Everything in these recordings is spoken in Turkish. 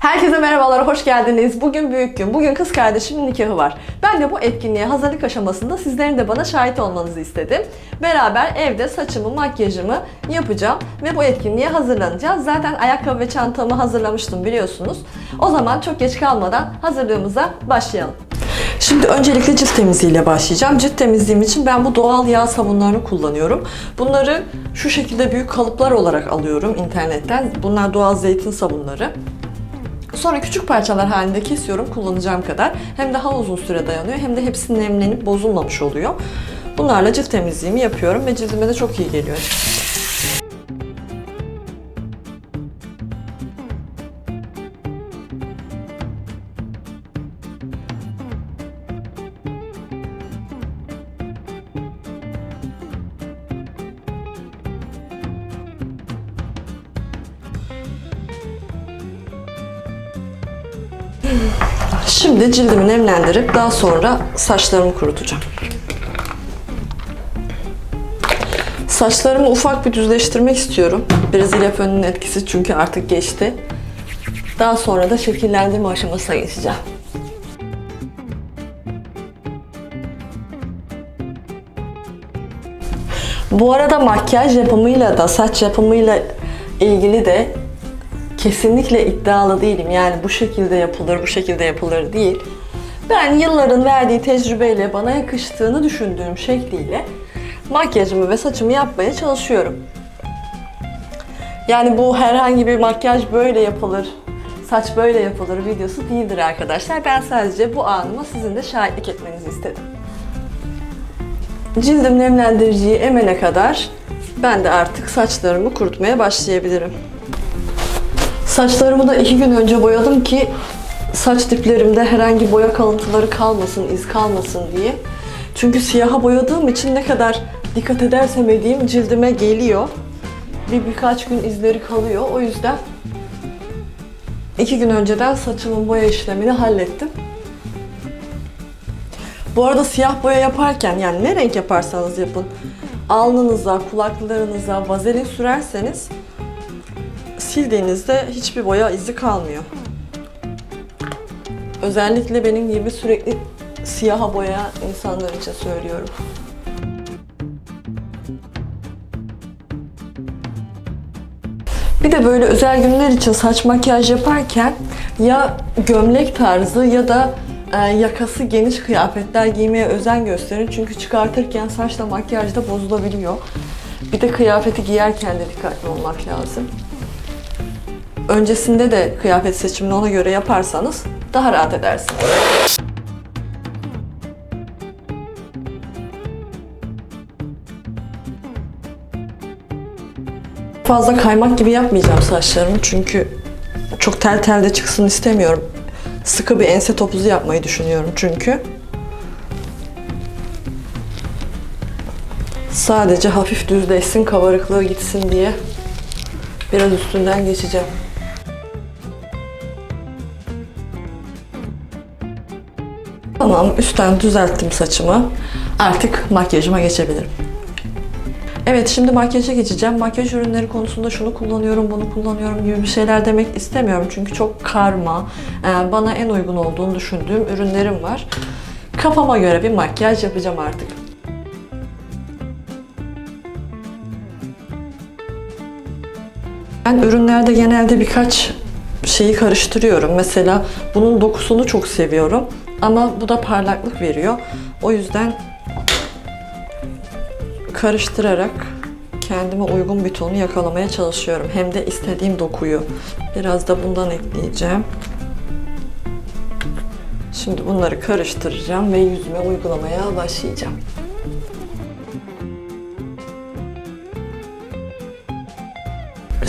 Herkese merhabalar, hoş geldiniz. Bugün büyük gün. Bugün kız kardeşimin nikahı var. Ben de bu etkinliğe hazırlık aşamasında sizlerin de bana şahit olmanızı istedim. Beraber evde saçımı, makyajımı yapacağım ve bu etkinliğe hazırlanacağız. Zaten ayakkabı ve çantamı hazırlamıştım biliyorsunuz. O zaman çok geç kalmadan hazırlığımıza başlayalım. Şimdi öncelikle cilt temizliğiyle başlayacağım. Cilt temizliğim için ben bu doğal yağ sabunlarını kullanıyorum. Bunları şu şekilde büyük kalıplar olarak alıyorum internetten. Bunlar doğal zeytin sabunları. Sonra küçük parçalar halinde kesiyorum kullanacağım kadar. Hem daha uzun süre dayanıyor hem de hepsi nemlenip bozulmamış oluyor. Bunlarla cilt temizliğimi yapıyorum ve cildime de çok iyi geliyor. Şimdi cildimi nemlendirip daha sonra saçlarımı kurutacağım. Saçlarımı ufak bir düzleştirmek istiyorum. Brezilya fönünün etkisi çünkü artık geçti. Daha sonra da şekillendirme aşamasına geçeceğim. Bu arada makyaj yapımıyla da saç yapımıyla ilgili de kesinlikle iddialı değilim. Yani bu şekilde yapılır, bu şekilde yapılır değil. Ben yılların verdiği tecrübeyle bana yakıştığını düşündüğüm şekliyle makyajımı ve saçımı yapmaya çalışıyorum. Yani bu herhangi bir makyaj böyle yapılır, saç böyle yapılır videosu değildir arkadaşlar. Ben sadece bu anıma sizin de şahitlik etmenizi istedim. Cildim nemlendiriciyi emene kadar ben de artık saçlarımı kurutmaya başlayabilirim. Saçlarımı da iki gün önce boyadım ki saç diplerimde herhangi boya kalıntıları kalmasın, iz kalmasın diye. Çünkü siyaha boyadığım için ne kadar dikkat edersem edeyim cildime geliyor. Bir birkaç gün izleri kalıyor. O yüzden iki gün önceden saçımın boya işlemini hallettim. Bu arada siyah boya yaparken yani ne renk yaparsanız yapın alnınıza, kulaklarınıza vazelin sürerseniz sildiğinizde hiçbir boya izi kalmıyor. Özellikle benim gibi sürekli siyaha boya insanlar için söylüyorum. Bir de böyle özel günler için saç makyaj yaparken ya gömlek tarzı ya da e, yakası geniş kıyafetler giymeye özen gösterin. Çünkü çıkartırken saçla makyajda bozulabiliyor. Bir de kıyafeti giyerken de dikkatli olmak lazım. Öncesinde de kıyafet seçimini ona göre yaparsanız daha rahat edersiniz. Fazla kaymak gibi yapmayacağım saçlarımı çünkü çok tel tel de çıksın istemiyorum. Sıkı bir ense topuzu yapmayı düşünüyorum çünkü. Sadece hafif düzleşsin, kabarıklığı gitsin diye biraz üstünden geçeceğim. Tamam, üstten düzelttim saçımı. Artık makyajıma geçebilirim. Evet, şimdi makyaja geçeceğim. Makyaj ürünleri konusunda şunu kullanıyorum, bunu kullanıyorum gibi bir şeyler demek istemiyorum. Çünkü çok karma, e, bana en uygun olduğunu düşündüğüm ürünlerim var. Kafama göre bir makyaj yapacağım artık. Ben ürünlerde genelde birkaç şeyi karıştırıyorum. Mesela bunun dokusunu çok seviyorum ama bu da parlaklık veriyor. O yüzden karıştırarak kendime uygun bir tonu yakalamaya çalışıyorum. Hem de istediğim dokuyu. Biraz da bundan ekleyeceğim. Şimdi bunları karıştıracağım ve yüzüme uygulamaya başlayacağım.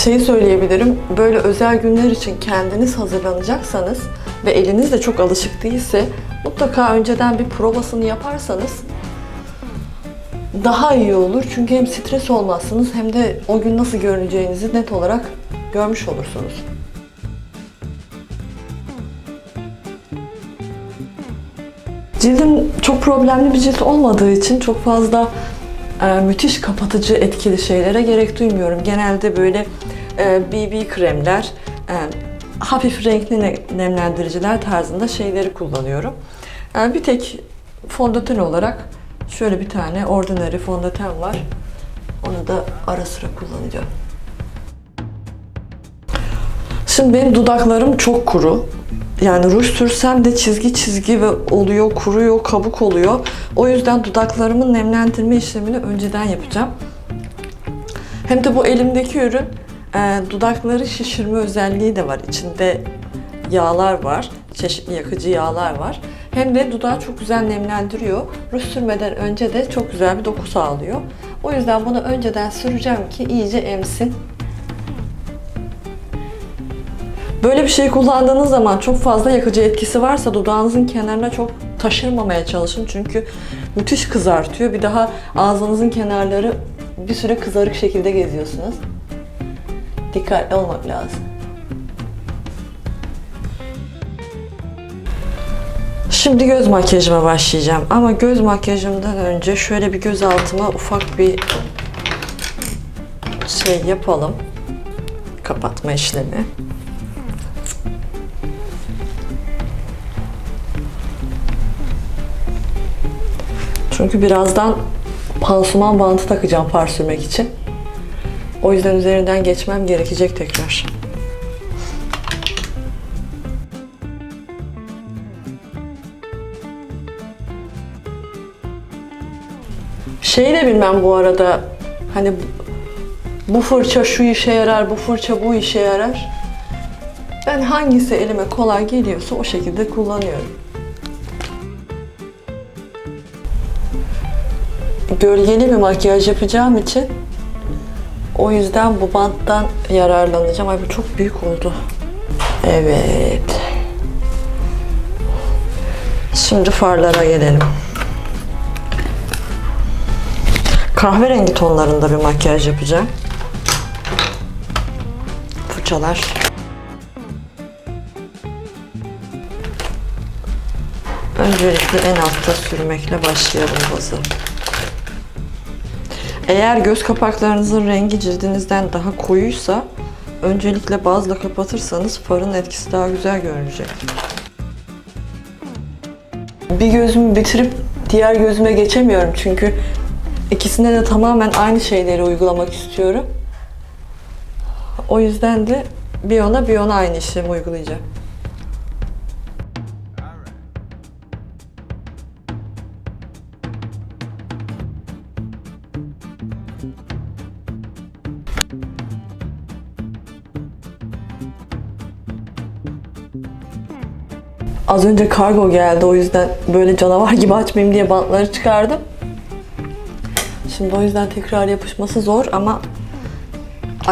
şeyi söyleyebilirim. Böyle özel günler için kendiniz hazırlanacaksanız ve eliniz de çok alışık değilse mutlaka önceden bir provasını yaparsanız daha iyi olur. Çünkü hem stres olmazsınız hem de o gün nasıl görüneceğinizi net olarak görmüş olursunuz. Cildim çok problemli bir cilt olmadığı için çok fazla e, müthiş kapatıcı etkili şeylere gerek duymuyorum. Genelde böyle e, BB kremler, e, hafif renkli ne- nemlendiriciler tarzında şeyleri kullanıyorum. Yani bir tek fondöten olarak şöyle bir tane ordinary fondöten var. Onu da ara sıra kullanacağım. Şimdi benim dudaklarım çok kuru. Yani ruj sürsem de çizgi çizgi ve oluyor, kuruyor, kabuk oluyor. O yüzden dudaklarımın nemlendirme işlemini önceden yapacağım. Hem de bu elimdeki ürün e, dudakları şişirme özelliği de var. İçinde yağlar var, çeşitli yakıcı yağlar var. Hem de dudağı çok güzel nemlendiriyor. Ruj sürmeden önce de çok güzel bir doku sağlıyor. O yüzden bunu önceden süreceğim ki iyice emsin. Böyle bir şey kullandığınız zaman çok fazla yakıcı etkisi varsa dudağınızın kenarına çok taşırmamaya çalışın. Çünkü müthiş kızartıyor. Bir daha ağzınızın kenarları bir süre kızarık şekilde geziyorsunuz. Dikkatli olmak lazım. Şimdi göz makyajıma başlayacağım. Ama göz makyajımdan önce şöyle bir göz altıma ufak bir şey yapalım. Kapatma işlemi. Çünkü birazdan pansuman bantı takacağım far sürmek için. O yüzden üzerinden geçmem gerekecek tekrar. Şeyi de bilmem bu arada hani bu fırça şu işe yarar, bu fırça bu işe yarar. Ben hangisi elime kolay geliyorsa o şekilde kullanıyorum. gölgeli bir makyaj yapacağım için o yüzden bu banttan yararlanacağım. Ay bu çok büyük oldu. Evet. Şimdi farlara gelelim. Kahverengi tonlarında bir makyaj yapacağım. Fırçalar. Öncelikle en altta sürmekle başlayalım bazı. Eğer göz kapaklarınızın rengi cildinizden daha koyuysa öncelikle bazla kapatırsanız farın etkisi daha güzel görünecek. Bir gözümü bitirip diğer gözüme geçemiyorum çünkü ikisine de tamamen aynı şeyleri uygulamak istiyorum. O yüzden de bir ona bir ona aynı işlemi uygulayacağım. Az önce kargo geldi o yüzden böyle canavar gibi açmayayım diye bantları çıkardım. Şimdi o yüzden tekrar yapışması zor ama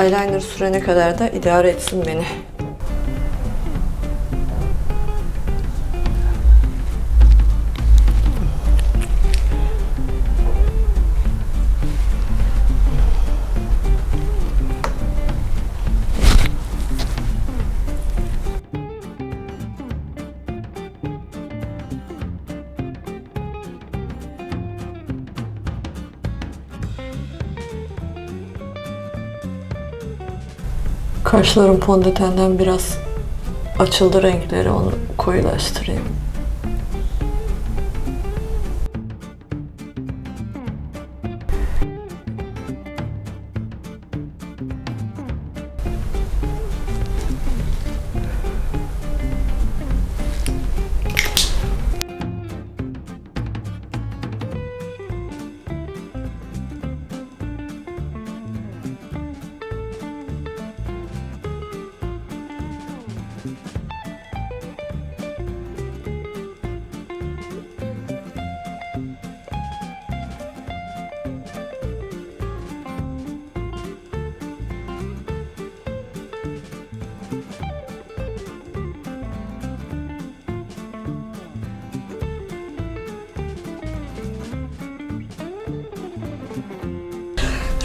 eyeliner sürene kadar da idare etsin beni. Kaşlarım fondötenden biraz açıldı renkleri onu koyulaştırayım.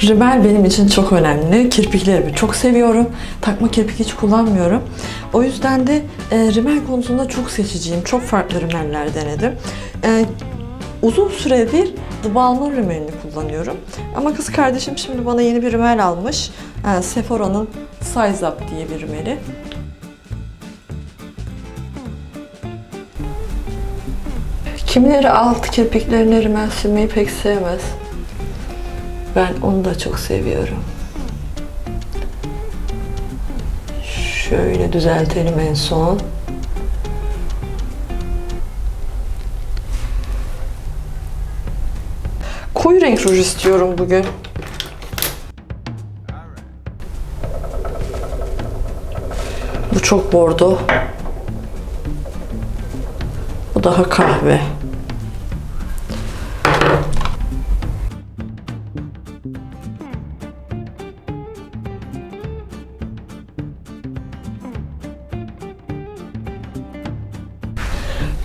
Rimel benim için çok önemli. Kirpiklerimi çok seviyorum. Takma kirpik hiç kullanmıyorum. O yüzden de e, rimel konusunda çok seçiciyim. Çok farklı rimeller denedim. E, uzun süredir The Balmain rimelini kullanıyorum. Ama kız kardeşim şimdi bana yeni bir rimel almış. E, Sephora'nın Size Up diye bir rimeli. Kimileri alt kirpiklerine rimel silmeyi pek sevmez. Ben onu da çok seviyorum. Şöyle düzeltelim en son. Koyu renk ruj istiyorum bugün. Bu çok bordo. Bu daha kahve.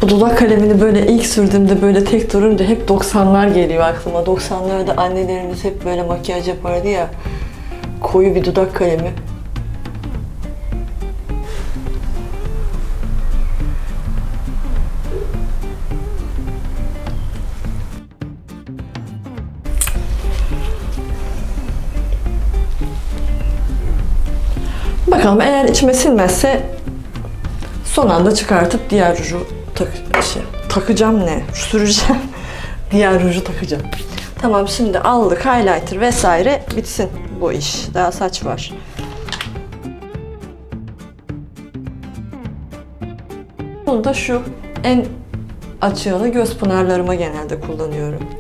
Dudak kalemini böyle ilk sürdüğümde böyle tek durunca hep 90'lar geliyor aklıma. 90'larda annelerimiz hep böyle makyaj yapardı ya. Koyu bir dudak kalemi. Bakalım eğer içime sinmezse son anda çıkartıp diğer ruju tak şey, takacağım ne? Süreceğim. diğer ruju takacağım. Tamam şimdi aldık highlighter vesaire bitsin bu iş. Daha saç var. Bunu da şu en açığını göz pınarlarıma genelde kullanıyorum.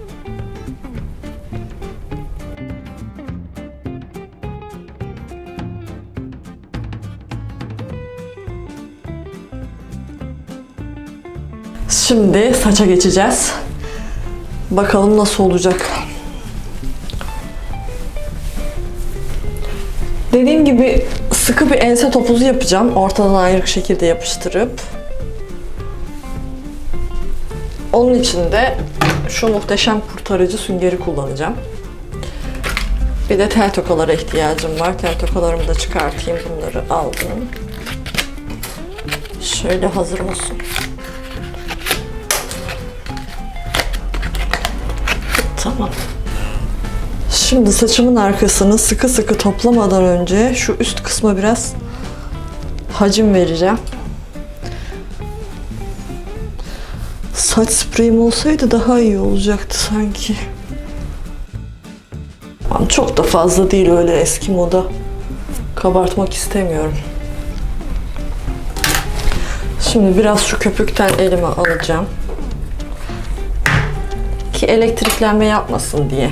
Şimdi saça geçeceğiz. Bakalım nasıl olacak. Dediğim gibi sıkı bir ense topuzu yapacağım. Ortadan ayrık şekilde yapıştırıp. Onun için de şu muhteşem kurtarıcı süngeri kullanacağım. Bir de tel tokalara ihtiyacım var. Tel tokalarımı da çıkartayım. Bunları aldım. Şöyle hazır olsun. Tamam. Şimdi saçımın arkasını sıkı sıkı toplamadan önce şu üst kısma biraz hacim vereceğim. Saç spreyim olsaydı daha iyi olacaktı sanki. Çok da fazla değil öyle eski moda. Kabartmak istemiyorum. Şimdi biraz şu köpükten elime alacağım ki elektriklenme yapmasın diye.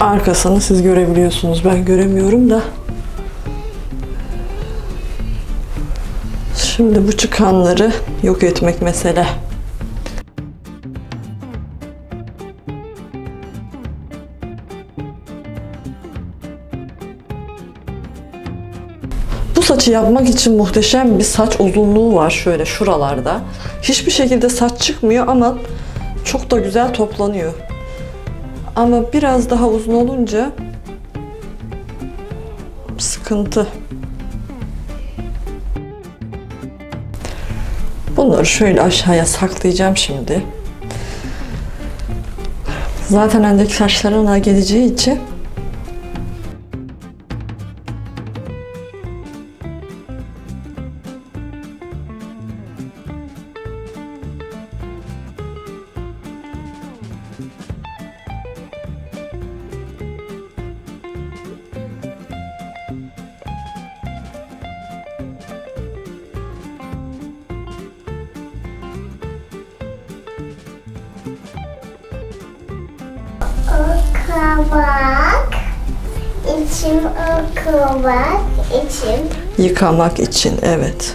Arkasını siz görebiliyorsunuz. Ben göremiyorum da. Şimdi bu çıkanları yok etmek mesele. Bu saçı yapmak için muhteşem bir saç uzunluğu var şöyle şuralarda. Hiçbir şekilde saç çıkmıyor ama çok da güzel toplanıyor. Ama biraz daha uzun olunca sıkıntı. Bunları şöyle aşağıya saklayacağım şimdi. Zaten öndeki saçların ona geleceği için yıkamak için evet.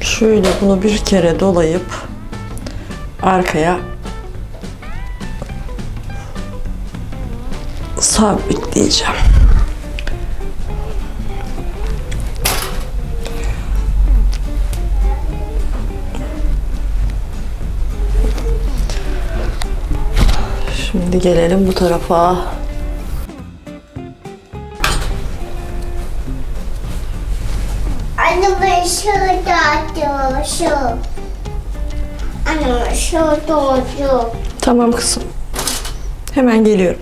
Şöyle bunu bir kere dolayıp arkaya sabitleyeceğim. Şimdi gelelim bu tarafa. Şu. Anne şurada oldu. Tamam kızım. Hemen geliyorum.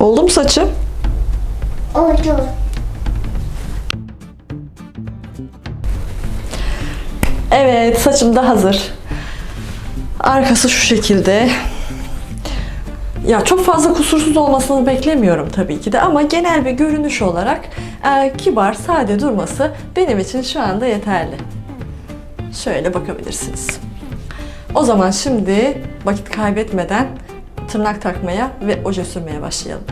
Oldu mu saçı? Oldu. Evet, saçım da hazır. Arkası şu şekilde. Ya çok fazla kusursuz olmasını beklemiyorum tabii ki de ama genel bir görünüş olarak e, kibar, sade durması benim için şu anda yeterli. Şöyle bakabilirsiniz. O zaman şimdi vakit kaybetmeden tırnak takmaya ve oje sürmeye başlayalım.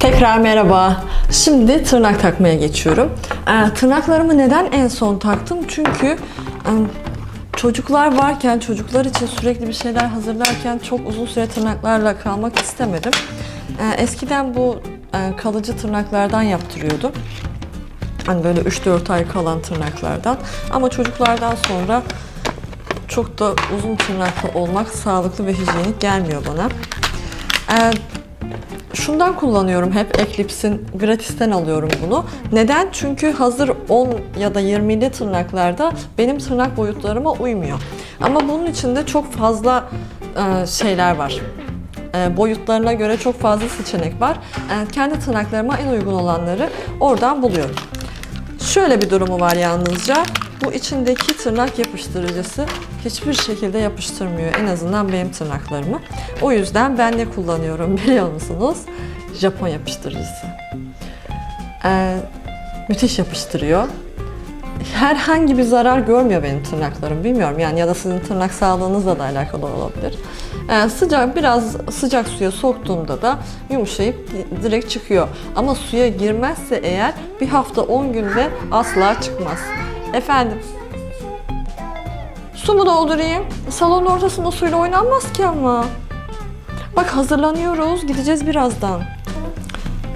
Tekrar merhaba. Şimdi tırnak takmaya geçiyorum. Ee, tırnaklarımı neden en son taktım? Çünkü çocuklar varken, çocuklar için sürekli bir şeyler hazırlarken çok uzun süre tırnaklarla kalmak istemedim. Ee, eskiden bu e, kalıcı tırnaklardan yaptırıyordum. Hani böyle 3-4 ay kalan tırnaklardan. Ama çocuklardan sonra çok da uzun tırnaklı olmak sağlıklı ve hijyenik gelmiyor bana. Ee, Şundan kullanıyorum hep Eclipse'in gratisten alıyorum bunu. Neden? Çünkü hazır 10 ya da 20'li tırnaklarda benim tırnak boyutlarıma uymuyor. Ama bunun içinde çok fazla e, şeyler var. E, boyutlarına göre çok fazla seçenek var. E, kendi tırnaklarıma en uygun olanları oradan buluyorum. Şöyle bir durumu var yalnızca. Bu içindeki tırnak yapıştırıcısı hiçbir şekilde yapıştırmıyor. En azından benim tırnaklarımı. O yüzden ben ne kullanıyorum biliyor musunuz? Japon yapıştırıcısı. Ee, müthiş yapıştırıyor. Herhangi bir zarar görmüyor benim tırnaklarım. Bilmiyorum yani ya da sizin tırnak sağlığınızla da alakalı olabilir. Ee, sıcak biraz sıcak suya soktuğumda da yumuşayıp direkt çıkıyor. Ama suya girmezse eğer bir hafta 10 günde asla çıkmaz. Efendim Su mu doldurayım? Salon ortasında suyla oynanmaz ki ama. Bak hazırlanıyoruz. Gideceğiz birazdan.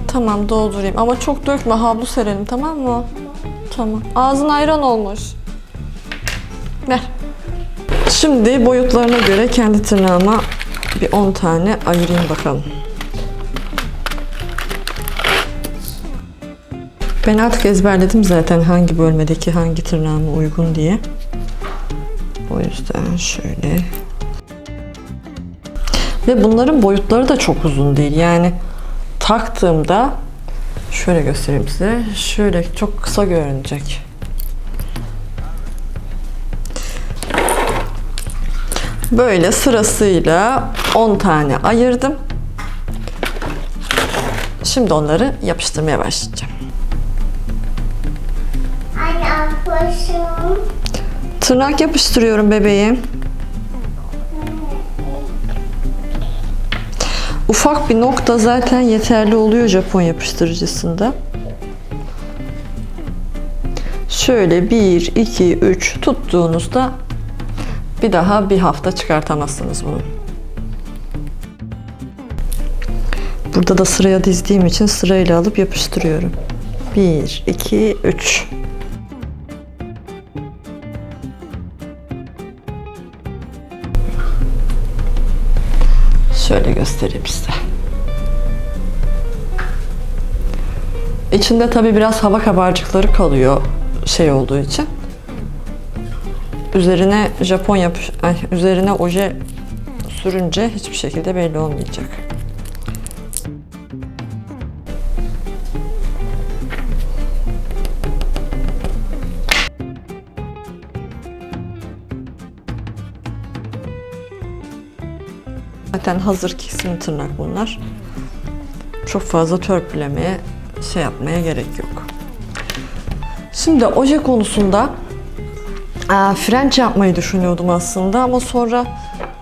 Tamam doldurayım ama çok dökme havlu serelim tamam mı? Tamam. Ağzın ayran olmuş. Ver. Şimdi boyutlarına göre kendi tırnağıma bir 10 tane ayırayım bakalım. Ben artık ezberledim zaten hangi bölmedeki hangi tırnağıma uygun diye. O yüzden şöyle. Ve bunların boyutları da çok uzun değil. Yani taktığımda şöyle göstereyim size. Şöyle çok kısa görünecek. Böyle sırasıyla 10 tane ayırdım. Şimdi onları yapıştırmaya başlayacağım. Anne. Tırnak yapıştırıyorum bebeğim. Ufak bir nokta zaten yeterli oluyor Japon yapıştırıcısında. Şöyle 1, 2, 3 tuttuğunuzda bir daha bir hafta çıkartamazsınız bunu. Burada da sıraya dizdiğim için sırayla alıp yapıştırıyorum. 1, 2, 3. Şöyle göstereyim size. İçinde tabi biraz hava kabarcıkları kalıyor şey olduğu için. Üzerine Japon yapış ay, üzerine oje sürünce hiçbir şekilde belli olmayacak. Zaten hazır kesim tırnak bunlar. Çok fazla törpülemeye, şey yapmaya gerek yok. Şimdi oje konusunda e, French yapmayı düşünüyordum aslında ama sonra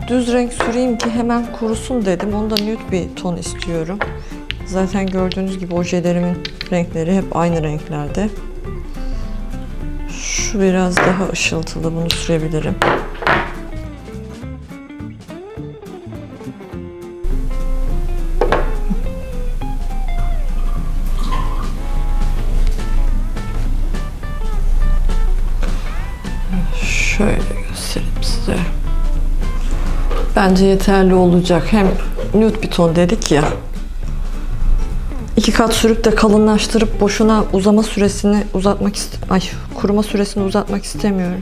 düz renk süreyim ki hemen kurusun dedim. Onda nude bir ton istiyorum. Zaten gördüğünüz gibi ojelerimin renkleri hep aynı renklerde. Şu biraz daha ışıltılı bunu sürebilirim. Bence yeterli olacak. Hem nude bir ton dedik ya. İki kat sürüp de kalınlaştırıp boşuna uzama süresini uzatmak ist ay kuruma süresini uzatmak istemiyorum.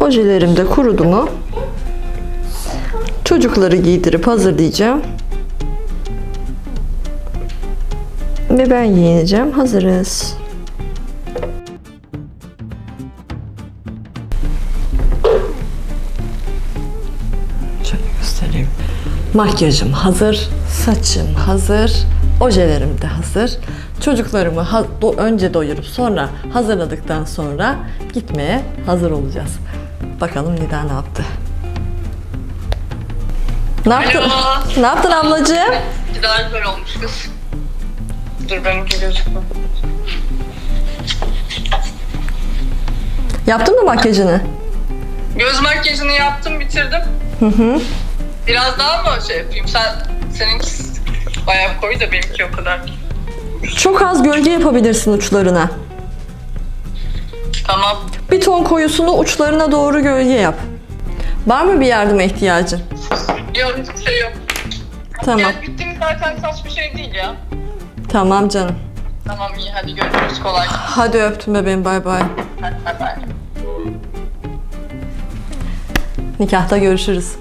Ojelerim de kurudu mu? Çocukları giydirip hazırlayacağım. Ve ben giyineceğim. Hazırız. Makyajım hazır, saçım hazır, ojelerim de hazır. Çocuklarımı ha- do- önce doyurup sonra hazırladıktan sonra gitmeye hazır olacağız. Bakalım Nida ne yaptı? Ne yaptın? Alo. Ne yaptın ablacığım? Daha güzel olmuş kız. Dur benimki gözükmüyor. Yaptın mı makyajını? Göz makyajını yaptım bitirdim. Hı hı. Biraz daha mı şey yapayım? Sen seninki bayağı koyu da benimki o kadar. Çok az gölge yapabilirsin uçlarına. Tamam. Bir ton koyusunu uçlarına doğru gölge yap. Var mı bir yardıma ihtiyacın? Yok hiçbir şey yok. Tamam. Ya bittiğim zaten saç bir şey değil ya. Tamam canım. Tamam iyi hadi görüşürüz kolay. gelsin. Hadi öptüm bebeğim bay bay. Hadi bay bay. Nikahta görüşürüz.